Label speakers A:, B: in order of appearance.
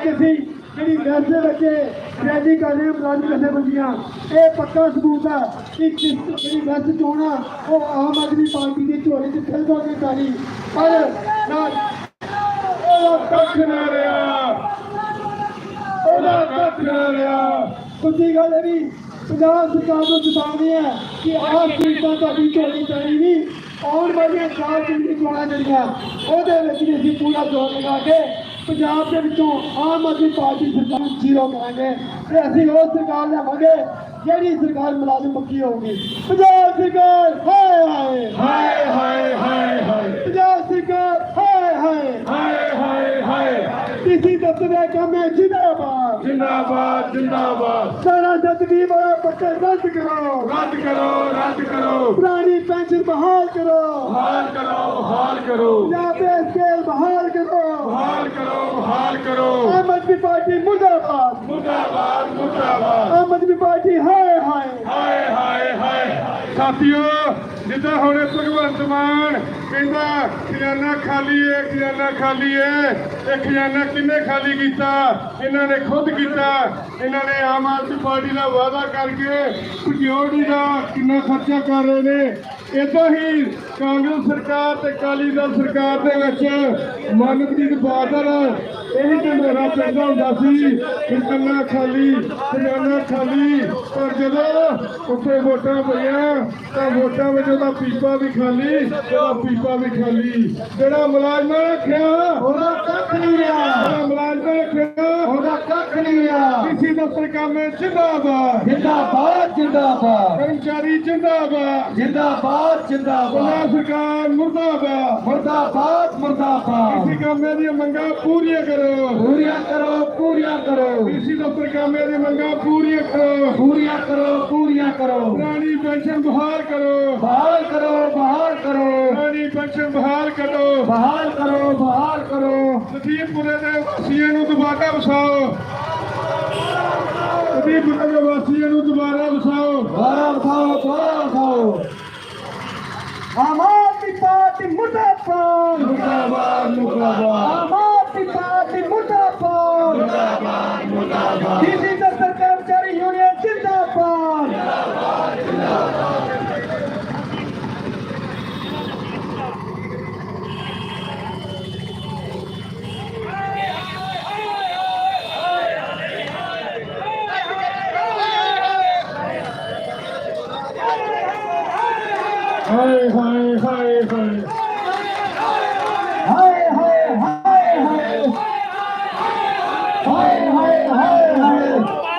A: ਅੱਜ ਅਸੀਂ ਜਿਹੜੀ ਵੈਸ ਦੇ ਰੈਲੀ ਕਰ ਰਹੇ ਮੁਲਾਜ਼ਮ ਜਥੇਬੰਦੀਆਂ ਇਹ ਪੱਕਾ ਸਬੂਤ ਹੈ ਕਿ ਜਿਹੜੀ ਵੈਸ ਚੋਣਾ ਉਹ ਆਮ ਆਦਮੀ ਪਾਰਟੀ ਦੀ ਝੋਲੀ 'ਚ ਫਿਲਦਾ ਨਹੀਂ ਪੈਣੀ ਪਰ ਨਾ ਉਹਦਾ ਕੱਖ ਨਾ ਰਿਹਾ। ਉਹਦਾ ਕੱਖ ਨਾ ਰਿਹਾ। ਦੂਜੀ ਗੱਲ ਇਹ ਵੀ ਪੰਜਾਬ ਸਰਕਾਰ ਨੂੰ ਚੇਤਾਵਨੀ ਹੈ ਕਿ ਆਹ ਸੀਟਾਂ ਤੁਹਾਡੀ ਝੋਲੀ ਪੈਣੀ ਨਹੀਂ। ਆਉਣ ਵਾਲੀਆਂ ਚਾਰ ਦਿਨ ਜਿਹੜੀਆਂ, ਉਹਦੇ ਵਿੱਚ ਅਸੀਂ ਪੂਰਾ ਜ਼ੋਰ ਲਗਾ ਕੇ ਪੰਜਾਬ ਦੇ ਵਿੱਚੋਂ ਆਮ ਆਦਮੀ ਪਾਰਟੀ ਸਰਕਾਰ ਜ਼ੀਰੋ ਕਰਾਂਗੇ ਤੇ ਅਸੀਂ ਉਹ ਸਰਕਾਰ ਲਿਆਵਾਂਗੇ ਜਿਹੜੀ ਸਰਕਾਰ ਮੁਲਾਜ਼ਮ ਪੱਕੀ ਹੋਊਗੀ। ਪੰਜਾਬ ਸਰਕਾਰ ਹਾਏ ਹਾਏ।
B: ਹਾਏ ਹਾਏ ਹਾਏ ਹਾਏ।
A: ਪੰਜਾਬ ਸਰਕਾਰ ਹਾਏ ਹਾਏ।
B: ਹਾਏ ਹਾਏ ਹਾਏ।
A: ਕਿਸੇ ਦਫ਼ਤਰ ਦਾ ਕੰਮ ਹੈ ਜਿੰਦਾਬਾਦ।
B: ਜਿੰਦਾਬਾਦ ਜਿੰਦਾਬਾਦ।
A: ਸਾਰਾ ਜਦਵੀ ਵਾਲਾ ਪੱਤਰ ਰੱਦ ਕਰੋ।
B: ਰੱਦ ਕਰੋ ਰੱਦ ਕਰੋ।
A: ਪੁਰਾਣੀ ਪੈਨਸ਼ਨ ਬਹਾਲ ਕਰੋ।
B: ਬਹਾਲ ਕਰੋ ਬਹਾਲ ਕਰੋ।
A: ਜਾਂ ਪੇ ਸਕੇਲ ਬਹਾਲ ਕਰੋ।
B: ਬਹਾਲ ਕਰੋ ਬਹਾਲ ਕਰੋ।
A: ਆਮ ਆਦਮੀ ਪਾਰਟੀ ਮੁਰਦਾਬਾਦ।
B: ਮੁਰਦਾਬਾਦ ਮੁਰਦਾਬਾਦ।
A: ਆਮ ਆਦਮੀ ਪਾਰਟੀ ਹਾਏ ਹਾਏ।
B: ਹਾਏ ਹਾਏ ਹਾਏ। ਸਾਥੀਓ ਜਿੱਦਾਂ ਹੁਣ ਇਹ ਭਗਵੰਤ ਮਾਨ ਕਹਿੰਦਾ ਖਜ਼ਾਨਾ ਖਾਲੀ ਏ ਖਜ਼ਾਨਾ ਖਾਲੀ ਏ। ਇਹ ਖਜ਼ਾਨਾ ਕਿੰਨੇ ਖਾਲੀ ਕੀਤਾ? ਇਹਨਾਂ ਨੇ ਖੁਦ ਕੀਤਾ। ਇਹਨਾਂ ਨੇ ਆਮ ਆਦਮੀ ਪਾਰਟੀ ਨਾਲ ਵਾਅਦਾ ਕਰਕੇ ਸਿਕਿਉਰਿਟੀ ਦਾ ਕਿੰਨਾ ਖਰਚਾ ਕਰ ਰਹੇ ਨੇ। ਇਦਾਂ ਹੀ ਕਾਂਗਰਸ ਸਰਕਾਰ ਤੇ ਅਕਾਲੀ ਦਲ ਸਰਕਾਰ ਦੇ ਵਿੱਚ ਮਨਪ੍ਰੀਤ ਬਾਦਲ ਇਹੀ ਢੰਡੋਰਾ ਚੱਲਦਾ ਹੁੰਦਾ ਸੀ। ਕੰਨਾ ਖਾਲੀ ਖਜ਼ਾਨਾ ਖਾਲੀ। ਪਰ ਜਦੋਂ ਉੱਥੇ ਵੋਟਾਂ ਪਈਆਂ ਤਾਂ ਵੋਟਾਂ ਵਿੱਚ ਉਹਦਾ ਪੀਪਾ ਵੀ ਖਾਲੀ ਉਹਦਾ ਪੀਪਾ ਵੀ ਖਾਲੀ। ਜਿਹੜਾ ਮੁਲਾਜ਼ਮਾਂ ਰੱਖਿਆ
A: ਉਹਦਾ ਕੱਖ ਨਹੀਂ ਰਿਹਾ।
B: ਮੁਲਾਜ਼ਮਾਂ ਰੱਖਿਆ
A: ਉਹਦਾ ਕੱਖ ਨਹੀਂ ਰਿਹਾ।
B: ਦਫ਼ਤਰ ਕੰਮ ਜਿੰਦਾਬਾਦ।
A: ਜਿੰਦਾਬਾਦ ਜਿੰਦਾਬਾਦ।
B: ਕਰਮਚਾਰੀ ਜਿੰਦਾਬਾਦ।
A: ਜਿੰਦਾਬਾਦ ਜਿੰਦਾਬਾਦ।
B: ਪੰਜਾਬ ਸਰਕਾਰ ਮੁਰਦਾਬਾਦ।
A: ਮੁਰਦਾਬਾਦ ਮੁਰਦਾਬਾਦ।
B: ਕਿਸੇ ਕੰਮੇ ਦੀਆਂ ਮੰਗਾਂ ਪੂਰੀਆਂ ਕਰੋ।
A: ਪੂਰੀਆਂ ਕਰੋ ਪੂਰੀਆਂ ਕਰੋ।
B: ਕਿਸੇ ਦਫ਼ਤਰ ਕੰਮੇ ਦੀਆਂ ਮੰਗਾਂ ਪੂਰੀਆਂ ਕਰੋ।
A: ਪੂਰੀਆਂ ਕਰੋ ਪੂਰੀਆਂ ਕਰੋ।
B: ਪੁਰਾਣੀ ਪੈਨਸ਼ਨ ਬਹਾਲ ਕਰੋ।
A: ਬਹਾਲ ਕਰੋ ਬਹਾਲ ਕਰੋ।
B: ਪੁਰਾਣੀ ਪੈਨਸ਼ਨ ਬਹਾਲ ਕਰੋ
A: ਬਹਾਲ ਕਰੋ ਬਹਾਲ ਕਰੋ।
B: ਲਖੀਮਪੁਰੇ ਦੇ ਵਾਸੀਆਂ ਨੂੰ ਦੁਬਾਰਾ ਵਸਾਓ। ਲਖੀਮਪੁਰੇ ਦੇ ਵਾਸੀਆਂ ਨੂੰ ਦੁਬਾਰਾ ਵਸਾਓ।
A: ਦੁਆਰਾ ਉਠਾਓ ਦੁਆਰਾ ਉਠਾਓ ਆਮ ਆਦਮੀ ਪਾਰਟੀ ਮੁਰਦਾਬਾਦ।
B: ਮੁਰਦਾਬਾਦ ਮੁਰਦਾਬਾਦ।
A: ਆਮ ਆਦਮੀ ਪਾਰਟੀ ਮੁਰਦਾਬਾਦ।
B: ਮੁਰਦਾਬਾਦ ਮੁਰਦਾਬਾਦ
A: ਡੀਸੀ ਦਫ਼ਤਰ ਕਰਮਚਾਰੀ ਯੂਨੀਅਨ ਜਿੰਦਾਬਾਦ
B: ਹਾਏ ਹਾਏ ਹਾਏ ਹਾਏ
A: ਹਾਏ ਹਾਏ ਹਾਏ ਹਾਏ ਹਾਏ ਹਾਏ ਹਾਏ ਹਾਏ